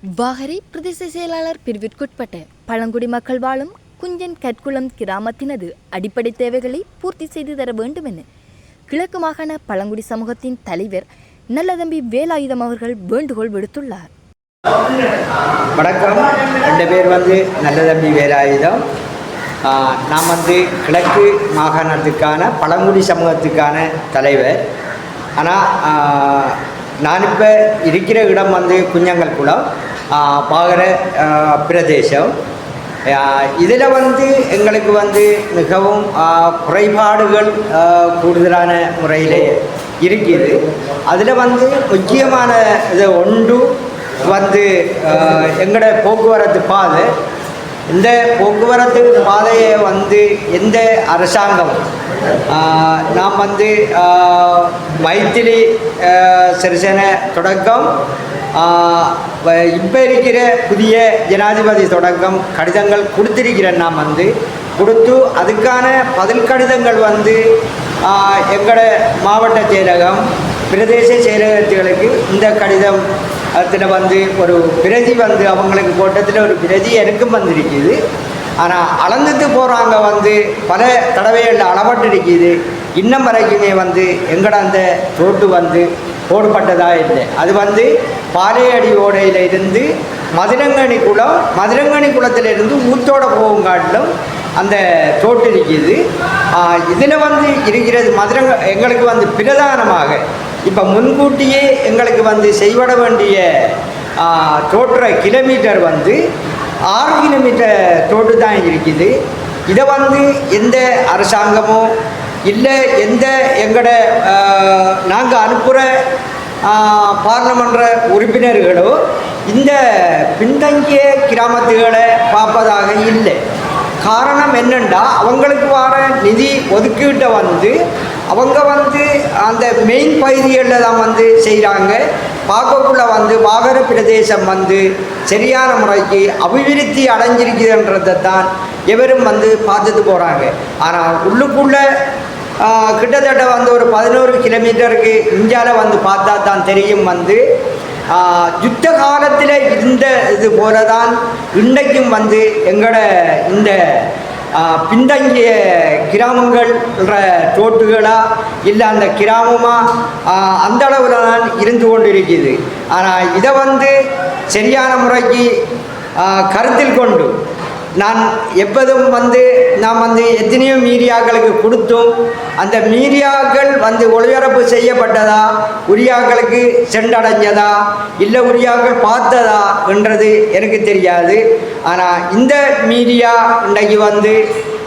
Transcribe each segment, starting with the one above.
வாகரை பிரதேச செயலாளர் பிரிவிற்குட்பட்ட பழங்குடி மக்கள் வாழும் குஞ்சன் கற்குளம் கிராமத்தினது அடிப்படை தேவைகளை பூர்த்தி செய்து தர வேண்டும் என கிழக்கு மாகாண பழங்குடி சமூகத்தின் தலைவர் நல்லதம்பி வேலாயுதம் அவர்கள் வேண்டுகோள் விடுத்துள்ளார். வணக்கம். ரெண்டு பேர் வந்து நல்லதம்பி வேலாயுதம். நாம் நான் வந்து கிழக்கு மாகாணத்துக்கான பழங்குடி சமூகத்துக்கான தலைவர். ஆனால் நான் இப்போ இருக்கிற இடம் வந்து குஞ்சங்கள் குளம் பாகர பிரதேசம். இதில் வந்து எங்களுக்கு வந்து மிகவும் குறைபாடுகள் கூடுதலான முறையில் இருக்குது அதில் வந்து முக்கியமான இது ஒன்று வந்து எங்களோட போக்குவரத்து பாதை இந்த போக்குவரத்து பாதையை வந்து எந்த அரசாங்கம் நாம் வந்து ஆஹ், மைத்திரி சிறிசேன தொடக்கம் இப்போ இருக்கிற புதிய ஜனாதிபதி தொடக்கம் கடிதங்கள் கொடுத்திருக்கிறேன் நாம் வந்து கொடுத்து அதுக்கான பதில் கடிதங்கள் வந்து எங்களோட மாவட்ட செயலகம் பிரதேச செயலகத்துகளுக்கு இந்த கடிதம் அதில் வந்து ஒரு பிரதி வந்து அவங்களுக்கு போட்டதில் ஒரு பிரதி எனக்கும் வந்திருக்குது. ஆனால் அளந்துட்டு போகிறாங்க வந்து பல தடவைகளில் அளவட்டு இருக்குது இன்னும் வரைக்குமே வந்து எங்கட அந்த ரோட்டு வந்து போடப்பட்டதாக இல்லை. அது வந்து பாலையடி ஓடையில் இருந்து மதுரங்கனி குளம் மதுரங்கனி குளத்திலிருந்து ஊத்தோட போகும் காட்டிலும் அந்த தோட்டு இருக்குது. இதில் வந்து இருக்கிறது மதுரங்க எங்களுக்கு வந்து பிரதானமாக இப்போ முன்கூட்டியே எங்களுக்கு வந்து செய்வட வேண்டிய தோற்ற கிலோமீட்டர் வந்து ஆறு கிலோமீட்டர் தோட்டு தான் இருக்குது. இதை வந்து எந்த அரசாங்கமோ இல்லை எந்த எங்களோட நாங்கள் அனுப்புகிற பாராளுமன்ற உறுப்பினர்களோ இந்த பின்தங்கிய கிராமத்துகளை பார்ப்பதாக இல்லை. காரணம் என்னென்னா அவங்களுக்கு வர நிதி ஒதுக்கீட்டை வந்து அவங்க வந்து அந்த மெயின் பகுதிகளில் தான் வந்து செய்கிறாங்க. பார்க்கக்குள்ள வந்து வாகர பிரதேசம் வந்து சரியான முறைக்கு அபிவிருத்தி அடைஞ்சிருக்குதுன்றதை தான் எவரும் வந்து பார்த்துட்டு போகிறாங்க ஆனால் உள்ளுக்குள்ளே கிட்டத்தட்ட வந்து ஒரு பதினோரு கிலோமீட்டருக்கு இந்தியாவில் வந்து பார்த்தா தான் தெரியும் வந்து யுத்த காலத்தில் இருந்த இது போல தான் இன்றைக்கும் வந்து எங்களோட இந்த பின்தங்கிய கிராமங்கள்ன்ற தோட்டுகளா இல்லை அந்த கிராமமாக அந்த அளவில் தான் இருந்து கொண்டிருக்கிறது ஆனால் இதை வந்து சரியான முறைக்கு கருத்தில் கொண்டு நான் எப்போதும் வந்து நாம் வந்து எத்தனையோ மீடியாக்களுக்கு கொடுத்தும். அந்த மீடியாக்கள் வந்து ஒளிபரப்பு செய்யப்பட்டதா? உரியாக்களுக்கு சென்றடைஞ்சதா? இல்லை உரியாக்கள் பார்த்ததா? என்றது எனக்கு தெரியாது. ஆனால் இந்த மீடியா இன்றைக்கு வந்து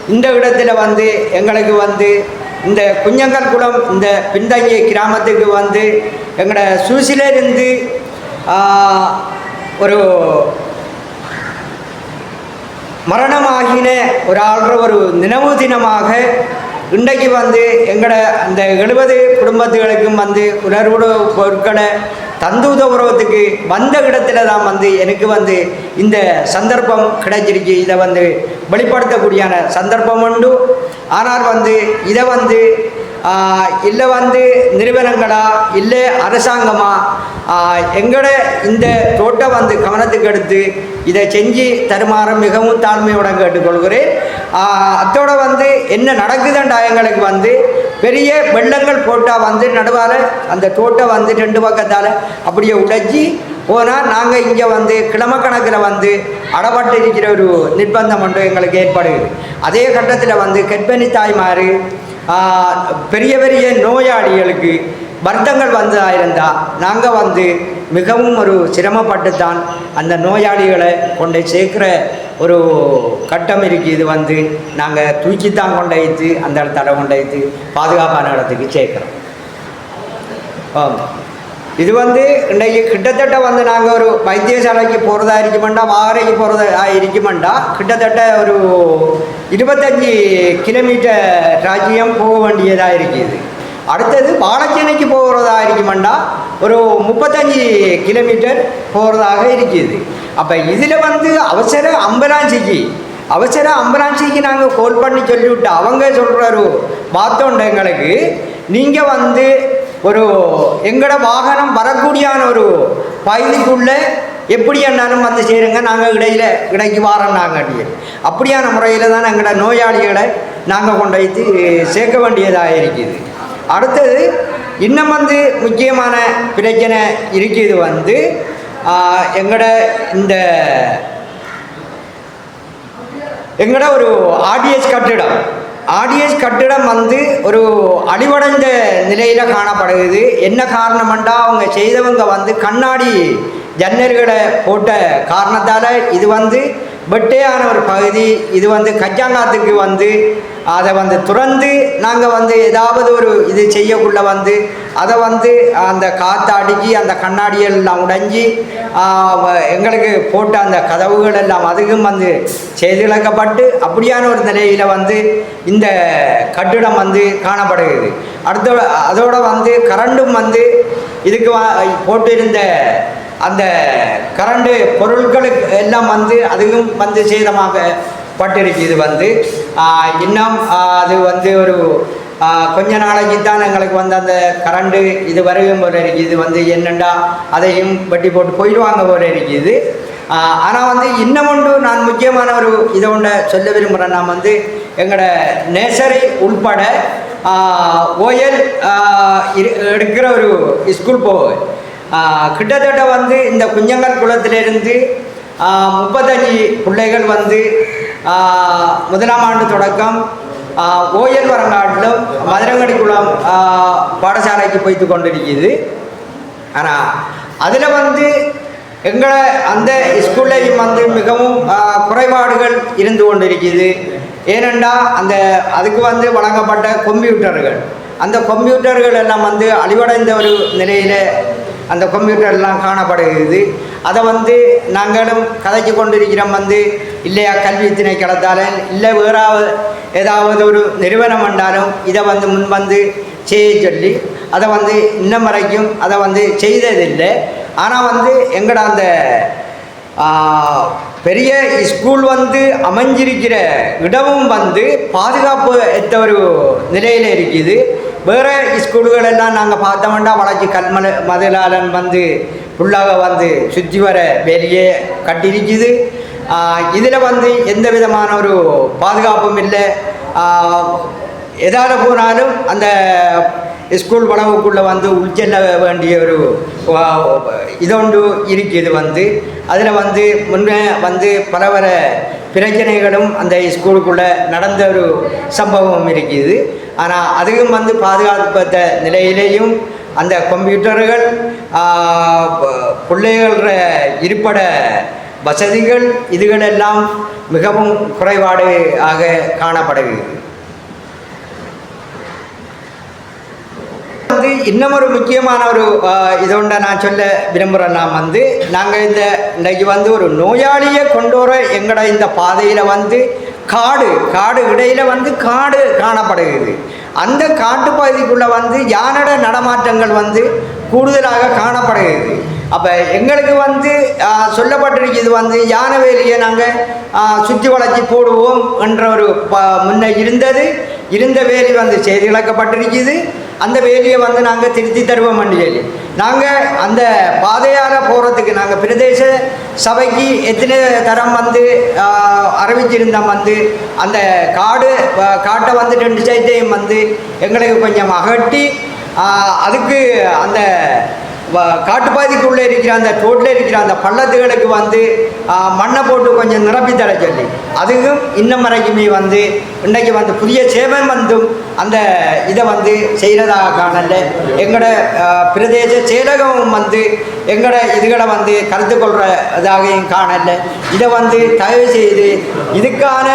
இந்த இடத்துல வந்து எங்களுக்கு வந்து இந்த குஞ்சங்கற்குளம் இந்த பின்தங்கிய கிராமத்துக்கு வந்து எங்களோட சூசிலிருந்து ஒரு மரணமாகின ஒரு ஆள்ற ஒரு நினைவு தினமாக இன்றைக்கு வந்து எங்களோட அந்த எழுபது குடும்பத்துகளுக்கும் வந்து உணர்வுட பொருட்களை தந்து உதவுறவத்துக்கு வந்த இடத்துல தான் வந்து எனக்கு வந்து இந்த சந்தர்ப்பம் கிடைச்சிருக்கு. இதை வந்து வெளிப்படுத்தக்கூடியான சந்தர்ப்பம் உண்டு. ஆனால் வந்து இதை வந்து இல்லை வந்து நிறுவனங்களா இல்லை அரசாங்கமா? ஆஹ், எங்களோட இந்த தோட்டம் வந்து கவனத்துக்கு எடுத்து இதை செஞ்சு தருமாறு மிகவும் தாழ்மையுடன் கேட்டுக்கொள்கிறேன். அத்தோட வந்து என்ன நடக்குதுண்டா எங்களுக்கு வந்து பெரிய வெள்ளங்கள் போட்டால் வந்து நடுவால் அந்த தோட்டம் வந்து ரெண்டு பக்கத்தால் அப்படியே உடைச்சி போனால் நாங்கள் இங்கே வந்து கிழமக்கணக்கில் வந்து அடப்பட்டு இருக்கிற ஒரு நிர்பந்தம் ஒன்று எங்களுக்கு ஏற்படுகிறது அதே கட்டத்தில் வந்து கர்ப்பிணி தாய்மார் பெரிய பெரிய நோயாளிகளுக்கு வருத்தங்கள் வந்ததாக இருந்தால் நாங்கள் வந்து மிகவும் ஒரு சிரமப்பட்டு தான் அந்த நோயாளிகளை கொண்டு சேர்க்குற ஒரு கட்டம் இருக்குது இது வந்து நாங்கள் தூக்கி தான் கொண்டு வைத்து அந்த இடத்துல கொண்டு வைத்து பாதுகாப்பான இடத்துக்கு சேர்க்குறோம். ஆமாம் இது வந்து இன்றைக்கு கிட்டத்தட்ட வந்து நாங்கள் ஒரு வைத்தியசாலைக்கு போகிறதா இருக்குமெண்டா மாகரைக்கு போகிறதா இருக்குமெண்டா கிட்டத்தட்ட ஒரு இருபத்தஞ்சி கிலோமீட்டர் ராஜ்யம் போக வேண்டியதாக இருக்குது. அடுத்தது பாலச்சேனைக்கு போகிறதா இருக்குமெண்டா ஒரு முப்பத்தஞ்சு கிலோமீட்டர் போகிறதாக இருக்குது. அப்போ இதில் வந்து அவசர அம்புலான்ஸுக்கு அவசர அம்புலான்ஸுக்கு நாங்கள் கால் பண்ணி சொல்லிவிட்டு அவங்க சொல்கிறாரு பார்த்தோண்ட எங்களுக்கு. நீங்கள் வந்து ஒரு எங்களோட வாகனம் வரக்கூடியான ஒரு பகுதிக்குள்ளே எப்படி என்னாலும் வந்து சேருங்க நாங்கள் இடையில் இடைக்கு வாரம் நாங்கள் அப்படியான முறையில் தான் எங்களோட நோயாளிகளை நாங்கள் கொண்டு வைத்து சேர்க்க வேண்டியதாக இருக்குது. அடுத்தது இன்னும் வந்து முக்கியமான பிரச்சனை இருக்குது வந்து எங்களோட இந்த எங்களோட ஒரு ஆர்டிஎஸ் கட்டிடம். ஆர்டிஎஸ் கட்டிடம் வந்து ஒரு அழிவடைந்த நிலையில் காணப்படுகிறது. என்ன காரணம்ண்டா அவங்க செய்தவங்க வந்து கண்ணாடி ஜன்னல்களை போட்ட காரணத்தால் இது வந்து வெட்டையான ஒரு பகுதி. இது வந்து கச்சாங்காத்துக்கு வந்து அதை வந்து துறந்து நாங்கள் வந்து ஏதாவது ஒரு இது செய்யக்குள்ளே வந்து அதை வந்து அந்த காற்று அடுக்கி அந்த கண்ணாடிகள் எல்லாம் உடைஞ்சி எங்களுக்கு போட்ட அந்த கதவுகள் எல்லாம் அதுக்கும் வந்து செய்திழக்கப்பட்டு அப்படியான ஒரு நிலையில் வந்து இந்த கட்டிடம் வந்து காணப்படுகிறது. அடுத்த அதோடு வந்து கரண்டும் வந்து இதுக்கு போட்டிருந்த அந்த கரண்டு பொருட்களுக்கு எல்லாம் வந்து அதுவும் வந்து சேதமாக பட்டிருக்குது வந்து. இன்னும் அது வந்து ஒரு கொஞ்ச நாளைக்கு தான் எங்களுக்கு வந்து அந்த கரண்டு இது வரையும் போல இருக்குது. வந்து என்னண்டா அதையும் வெட்டி போட்டு போயிடுவாங்க போல இருக்குது. ஆனால் வந்து இன்னும் ஒன்று நான் முக்கியமான ஒரு இதை ஒன்று சொல்ல விரும்புகிறேன் நான் வந்து எங்களோட நேசரை உள்பட ஓயல் எடுக்கிற ஒரு ஸ்கூல் போவேன். கிட்டத்தட்ட வந்து இந்த குஞ்சங்கல் குளத்திலிருந்து முப்பத்தஞ்சு பிள்ளைகள் வந்து முதலாம் ஆண்டு தொடக்கம் ஓயல் வரங்காட்டிலும் மதுரங்கடி குளம் பாடசாலைக்கு போய்த்து கொண்டிருக்குது. ஆனால் அதில் வந்து எங்களை அந்த ஸ்கூல்லையும் வந்து மிகவும் குறைபாடுகள் இருந்து கொண்டிருக்குது. ஏனென்றால் அந்த அதுக்கு வந்து வழங்கப்பட்ட கம்ப்யூட்டர்கள் அந்த கம்ப்யூட்டர்கள் எல்லாம் வந்து அழிவடைந்த ஒரு நிலையில் அந்த கம்ப்யூட்டர் எல்லாம் காணப்படுகிறது. அதை வந்து நாங்களும் கதைச்சு கொண்டிருக்கிறோம் வந்து இல்லையா கல்வி திணைக்களத்தாலும் இல்லை வேறாவது ஏதாவது ஒரு நிறுவனம் வந்தாலும் இதை வந்து முன் வந்து செய்ய சொல்லி அதை வந்து இன்னும் வரைக்கும் அதை வந்து செய்ததில்லை. ஆனால் வந்து எங்கட அந்த பெரிய ஸ்கூல் வந்து அமைஞ்சிருக்கிற இடமும் வந்து பாதுகாப்பு எத்த ஒரு நிலையில் இருக்குது. வேறு ஸ்கூல்கள் எல்லாம் நாங்கள் பார்த்தோம்னா வளர்ச்சி. கல்மல மதிலாளன் வந்து ஃபுல்லாக வந்து சுற்றி வர வெளியே கட்டியிருக்குது. இதில் வந்து எந்த விதமான ஒரு பாதுகாப்பும் இல்லை. எதால் போனாலும் அந்த ஸ்கூல் வளவுக்குள்ளே வந்து உள்செல்ல வேண்டிய ஒரு இதொன்று இருக்குது வந்து. அதில் வந்து முன்னே வந்து பல பல பிரச்சனைகளும் அந்த ஸ்கூலுக்குள்ளே நடந்த ஒரு சம்பவம் இருக்குது. ஆனால் அதுவும் வந்து பாதுகாப்பத்த நிலையிலேயும் அந்த கம்ப்யூட்டர்கள் பிள்ளைகள இருப்பட வசதிகள் இதுகளெல்லாம் மிகவும் குறைபாடு ஆக காணப்படுகிறது. வந்து இன்னும் ஒரு முக்கியமான ஒரு இதோண்ட நான் சொல்ல விரும்புகிறேன் நான் வந்து நாங்கள் இந்த இன்றைக்கு வந்து ஒரு நோயாளியை கொண்டு வர எங்களை இந்த பாதையில் வந்து காடு காடு இடையில் வந்து காடு காணப்படுகிறது. அந்த காட்டு பகுதிக்குள்ளே வந்து யானட நடமாட்டங்கள் வந்து கூடுதலாக காணப்படுகிறது. அப்போ எங்களுக்கு வந்து சொல்லப்பட்டிருக்கிறது வந்து யானை வேலியை நாங்கள் சுற்றி வளைச்சி போடுவோம் என்ற ஒரு ப முன்ன இருந்தது. இருந்த வேலி வந்து செய்து இழக்கப்பட்டிருக்குது அந்த வேலியை வந்து நாங்கள் திருத்தி தருவோம் சொல்லி நாங்கள் அந்த பாதையால் போகிறதுக்கு நாங்கள் பிரதேச சபைக்கு எத்தனை தரம் வந்து அறிவிச்சிருந்தோம் வந்து அந்த காடு காட்டை வந்து ரெண்டு சைட்டையும் வந்து எங்களுக்கு கொஞ்சம் அகட்டி அதுக்கு அந்த காட்டுப்பாதிக்குள்ளே இருக்கிற அந்த ரோட்டில் இருக்கிற அந்த பள்ளத்துகளுக்கு வந்து மண்ணை போட்டு கொஞ்சம் நிரப்பி தர சொல்லி. அதுவும் இன்னும் வரைக்குமே வந்து இன்றைக்கு வந்து புதிய சேவன் வந்தும் அந்த இதை வந்து செய்கிறதாக காணல. எங்களோட பிரதேச செயலகமும் வந்து எங்களோட இதுகளை வந்து கருத்து கொள்கிறதாகவும் காணல. இதை வந்து தயவு செய்து இதுக்கான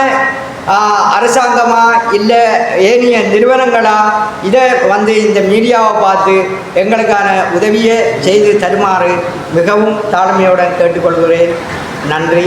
அரசாங்கமா இல்லை ஏனைய நிறுவனங்களா? இதை வந்து இந்த மீடியாவை பார்த்து எங்களுக்கான உதவியை செய்து தருமாறு மிகவும் தாழ்மையுடன் கேட்டுக்கொள்கிறேன். நன்றி.